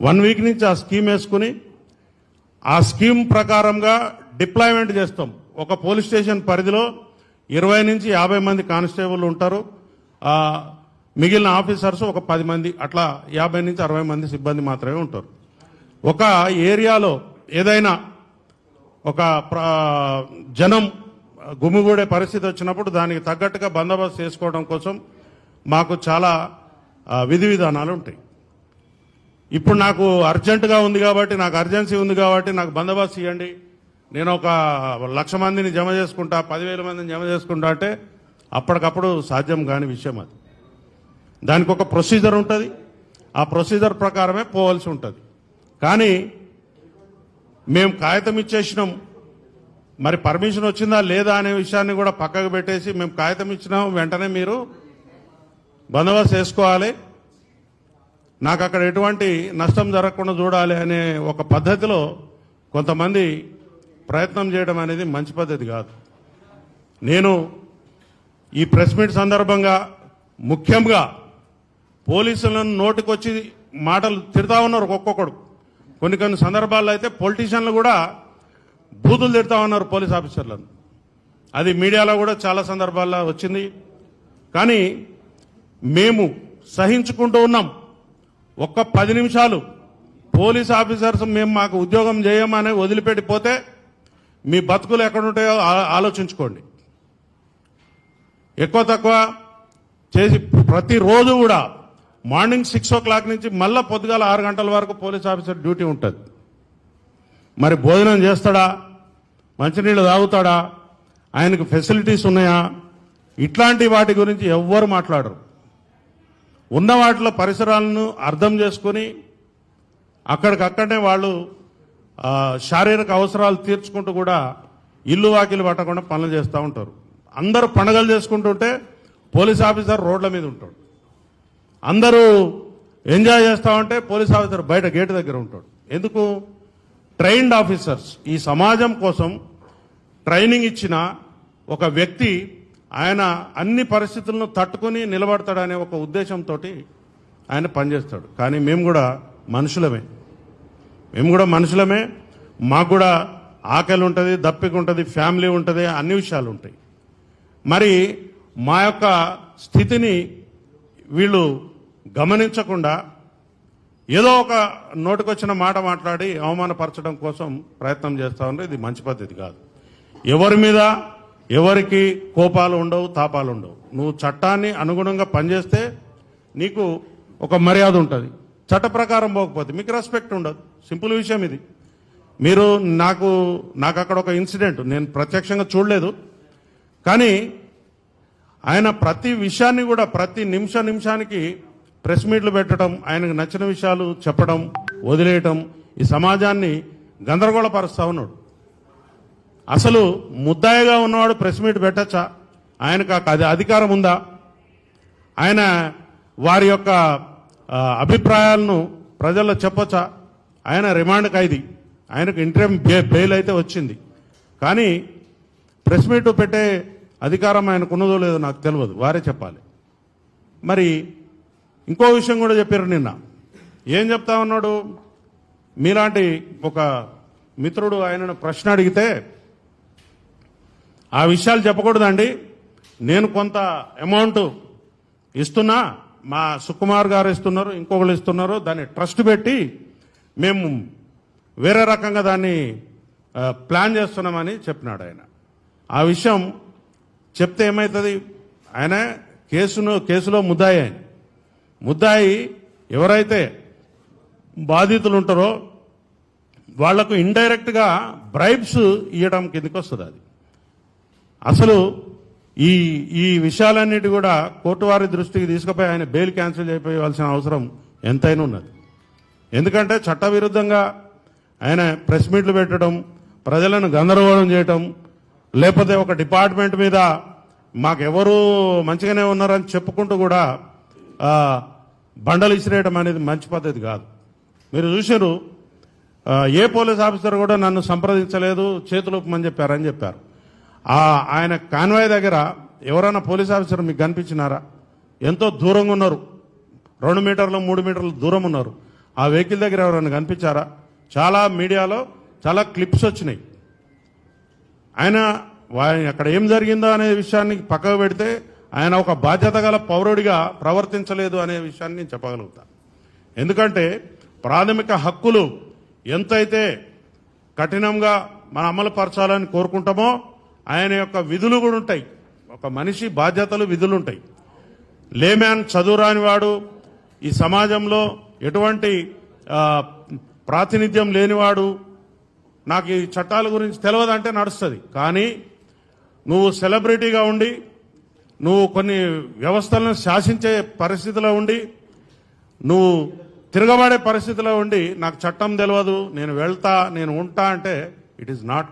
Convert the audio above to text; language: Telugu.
వన్ వీక్ నుంచి ఆ స్కీమ్ వేసుకుని ఆ స్కీమ్ ప్రకారంగా డిప్లాయ్మెంట్ చేస్తాం. ఒక పోలీస్ స్టేషన్ పరిధిలో ఇరవై నుంచి యాభై మంది కానిస్టేబుల్ ఉంటారు. మిగిలిన ఆఫీసర్స్ ఒక పది మంది అట్లా యాభై నుంచి అరవై మంది సిబ్బంది మాత్రమే ఉంటారు. ఒక ఏరియాలో ఏదైనా ఒక జనం గుమిగూడే పరిస్థితి వచ్చినప్పుడు దానికి తగ్గట్టుగా బందోబస్తు చేసుకోవడం కోసం మాకు చాలా విధి విధానాలు ఉంటాయి. ఇప్పుడు నాకు అర్జెంటుగా ఉంది కాబట్టి నాకు అర్జెన్సీ ఉంది కాబట్టి నాకు బందోబస్తు ఇవ్వండి నేను ఒక లక్ష మందిని జమ చేసుకుంటా పదివేల మందిని జమ చేసుకుంటా అంటే అప్పటికప్పుడు సాధ్యం కాని విషయం అది. దానికి ఒక ప్రొసీజర్ ఉంటుంది. ఆ ప్రొసీజర్ ప్రకారమే పోవాల్సి ఉంటుంది. కానీ మేము కాగితం ఇచ్చేసినాం. మరి పర్మిషన్ వచ్చిందా లేదా అనే విషయాన్ని కూడా పక్కకు పెట్టేసి మేము కాగితం ఇచ్చినాం. వెంటనే మీరు బందోబస్తు వేసుకోవాలి. నాకు అక్కడ ఎటువంటి నష్టం జరగకుండా చూడాలి అనే ఒక పద్ధతిలో కొంతమంది ప్రయత్నం చేయడం అనేది మంచి పద్ధతి కాదు. నేను ఈ ప్రెస్ మీట్ సందర్భంగా ముఖ్యంగా పోలీసులను నోటికొచ్చి మాటలు తిడతా ఉన్నారు ఒక్కొక్కడు. కొన్ని కొన్ని సందర్భాల్లో అయితే పొలిటీషియన్లు కూడా బూతులు తిడతా ఉన్నారు పోలీస్ ఆఫీసర్లను. అది మీడియాలో కూడా చాలా సందర్భాల్లో వచ్చింది. కానీ మేము సహించుకుంటూ ఉన్నాం. ఒక్క పది నిమిషాలు పోలీస్ ఆఫీసర్స్ మేము మాకు ఉద్యోగం చేయమని వదిలిపెట్టిపోతే మీ బతుకులు ఎక్కడుంటాయో ఆలోచించుకోండి. ఎక్కువ తక్కువ చేసి ప్రతిరోజు కూడా మార్నింగ్ సిక్స్ ఓ క్లాక్ నుంచి మళ్ళీ పొద్దుగాల ఆరు గంటల వరకు పోలీస్ ఆఫీసర్ డ్యూటీ ఉంటుంది. మరి భోజనం చేస్తాడా? మంచినీళ్ళు తాగుతాడా? ఆయనకు ఫెసిలిటీస్ ఉన్నాయా? ఇట్లాంటి వాటి గురించి ఎవ్వరు మాట్లాడరు. ఉన్న వాటిలో పరిసరాలను అర్థం చేసుకొని అక్కడికక్కడనే వాళ్ళు శారీరక అవసరాలు తీర్చుకుంటూ కూడా ఇల్లు వాకిలు పట్టకుండా పనులు చేస్తూ ఉంటారు. అందరూ పండగలు చేసుకుంటుంటే పోలీస్ ఆఫీసర్ రోడ్ల మీద ఉంటాడు. అందరూ ఎంజాయ్ చేస్తూ ఉంటే పోలీస్ ఆఫీసర్ బయట గేట్ దగ్గర ఉంటాడు. ఎందుకు? Trained officers. ఈ సమాజం కోసం ట్రైనింగ్ ఇచ్చిన ఒక వ్యక్తి ఆయన అన్ని పరిస్థితులను తట్టుకొని నిలబడతాడనే ఒక ఉద్దేశంతో ఆయన పనిచేస్తాడు. కానీ మేము కూడా మనుషులమే. మేము కూడా మనుషులమే. మాకు కూడా ఆకలి ఉంటుంది దప్పిక ఉంటుంది ఫ్యామిలీ ఉంటుంది అన్ని విషయాలు ఉంటాయి. మరి మా యొక్క స్థితిని వీళ్ళు గమనించకుండా ఏదో ఒక నోటికొచ్చిన మాట మాట్లాడి అవమానపరచడం కోసం ప్రయత్నం చేస్తా ఉన్నారు. ఇది మంచి పద్ధతి కాదు. ఎవరి మీద ఎవరికి కోపాలు ఉండవు తాపాలు ఉండవు. నువ్వు చట్టాన్ని అనుగుణంగా పనిచేస్తే నీకు ఒక మర్యాద ఉంటుంది. చట్ట ప్రకారం పోకపోతే మీకు రెస్పెక్ట్ ఉండదు. సింపుల్ విషయం ఇది. మీరు నాకు నాకు అక్కడ ఒక ఇన్సిడెంట్ నేను ప్రత్యక్షంగా చూడలేదు. కానీ ఆయన ప్రతి విషయాన్ని కూడా ప్రతి నిమిష నిమిషానికి ప్రెస్ మీట్లు పెట్టడం ఆయనకు నచ్చిన విషయాలు చెప్పడం వదిలేయటం ఈ సమాజాన్ని గందరగోళపరుస్తా ఉన్నాడు. అసలు ముద్దాయిగా ఉన్నవాడు ప్రెస్ మీట్ పెట్టచ్చా? ఆయనకు అది అధికారం ఉందా? ఆయన వారి యొక్క అభిప్రాయాలను ప్రజల్లో చెప్పొచ్చా? ఆయన రిమాండ్ ఖైదీ. ఆయనకు ఇంటర్మ్ బెయిల్ అయితే వచ్చింది. కానీ ప్రెస్ మీట్ పెట్టే అధికారం ఆయనకు ఉన్నదో లేదో నాకు తెలియదు వారే చెప్పాలి. మరి ఇంకో విషయం కూడా చెప్పారు నిన్న. ఏం చెప్తా ఉన్నాడు? మీలాంటి ఒక మిత్రుడు ఆయనను ప్రశ్న అడిగితే ఆ విషయాలు చెప్పకూడదండి. నేను కొంత అమౌంట్ ఇస్తున్నా మా సుకుమార్ గారు ఇస్తున్నారు ఇంకొకరు ఇస్తున్నారు దాన్ని ట్రస్ట్ పెట్టి మేము వేరే రకంగా దాన్ని ప్లాన్ చేస్తున్నామని చెప్పినాడు ఆయన. ఆ విషయం చెప్తే ఏమవుతుంది ఆయన కేసును కేసులో ముద్దాయి ఆయన. ముద్దాయి ఎవరైతే బాధితులు ఉంటారో వాళ్ళకు ఇండైరెక్ట్గా బ్రైబ్స్ ఇవ్వడం కిందకి వస్తుంది అది. అసలు ఈ ఈ విషయాలన్నిటి కూడా కోర్టు వారి దృష్టికి తీసుకుపోయి ఆయన బెయిల్ క్యాన్సిల్ చేయవలసిన అవసరం ఎంతైనా ఉన్నది. ఎందుకంటే చట్టవిరుద్ధంగా ఆయన ప్రెస్ మీట్లు పెట్టడం ప్రజలను గందరగోళం చేయటం లేకపోతే ఒక డిపార్ట్మెంట్ మీద మాకెవరు మంచిగానే ఉన్నారని చెప్పుకుంటూ కూడా బండలు ఇసిరేయడం అనేది మంచి పద్ధతి కాదు. మీరు చూసారు ఏ పోలీస్ ఆఫీసర్ కూడా నన్ను సంప్రదించలేదు చేతులు చెప్పారని చెప్పారు. ఆయన కాన్వాయ్ దగ్గర ఎవరైనా పోలీస్ ఆఫీసర్ మీకు కనిపించినారా? ఎంతో దూరంగా ఉన్నారు. రెండు మీటర్లు మూడు మీటర్ల దూరం ఉన్నారు. ఆ వెహికల్ దగ్గర ఎవరైనా కనిపించారా? చాలా మీడియాలో చాలా క్లిప్స్ వచ్చినాయి. ఆయన అక్కడ ఏం జరిగిందో అనే విషయాన్ని పక్కకు పెడితే ఆయన ఒక బాధ్యత గల పౌరుడిగా ప్రవర్తించలేదు అనే విషయాన్ని నేను చెప్పగలుగుతా. ఎందుకంటే ప్రాథమిక హక్కులు ఎంతైతే కఠినంగా మనం అమలు పరచాలని కోరుకుంటామో ఆయన యొక్క విధులు కూడా ఉంటాయి. ఒక మనిషి బాధ్యతలు విధులు ఉంటాయి. లేమ్యాన్ చదువురాని వాడు ఈ సమాజంలో ఎటువంటి ప్రాతినిధ్యం లేనివాడు నాకు ఈ చట్టాల గురించి తెలియదంటే నడుస్తుంది. కానీ నువ్వు సెలబ్రిటీగా ఉండి నువ్వు కొన్ని వ్యవస్థలను శాసించే పరిస్థితిలో ఉండి నువ్వు తిరగబడే పరిస్థితిలో ఉండి నాకు చట్టం తెలియదు నేను వెళ్తా నేను ఉంటా అంటే ఇట్ ఈస్ నాట్